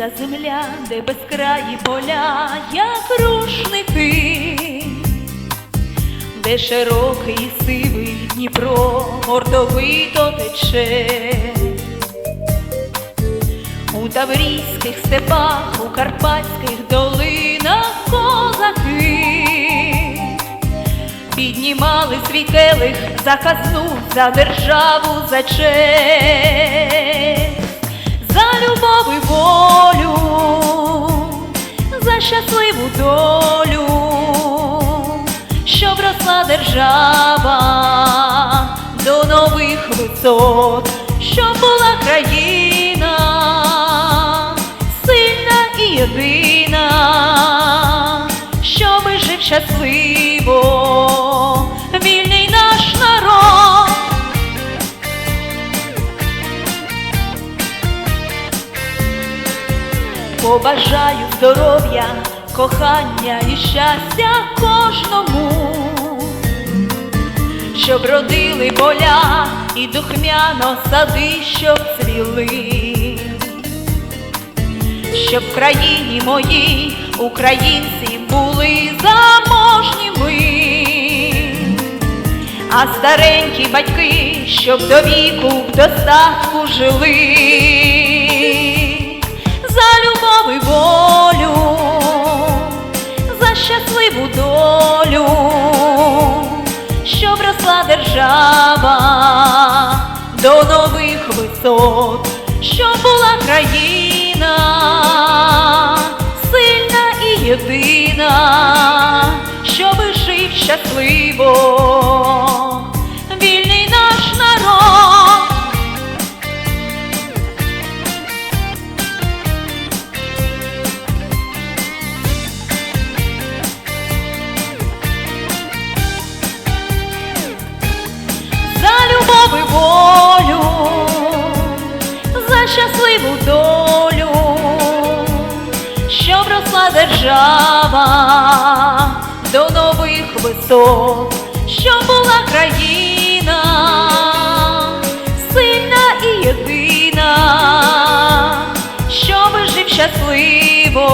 Українська земля, де безкраї поля, як рушники, де широкий сивий Дніпро гордовито тече. У Таврійських степах, у Карпатських долинах козаки. Піднімали свій келих за казну, за державу, за честь, і волю, за щасливу долю, щоб росла держава до нових висот, щоб була країна сильна і єдина, щоби жив щасливо, Побажаю здоров'я, кохання і щастя кожному, щоб родили поля і духмяно сади, щоб цвіли, щоб в країні моїй українці були заможніми, а старенькі батьки, щоб до віку в достатку жили. За щоб росла держава до нових висот, щоб була країна сильна і єдина, щоби жив щасливо, щасливу долю, щоб росла держава до нових висот, щоб була країна сильна і єдина, щоб жив щасливо,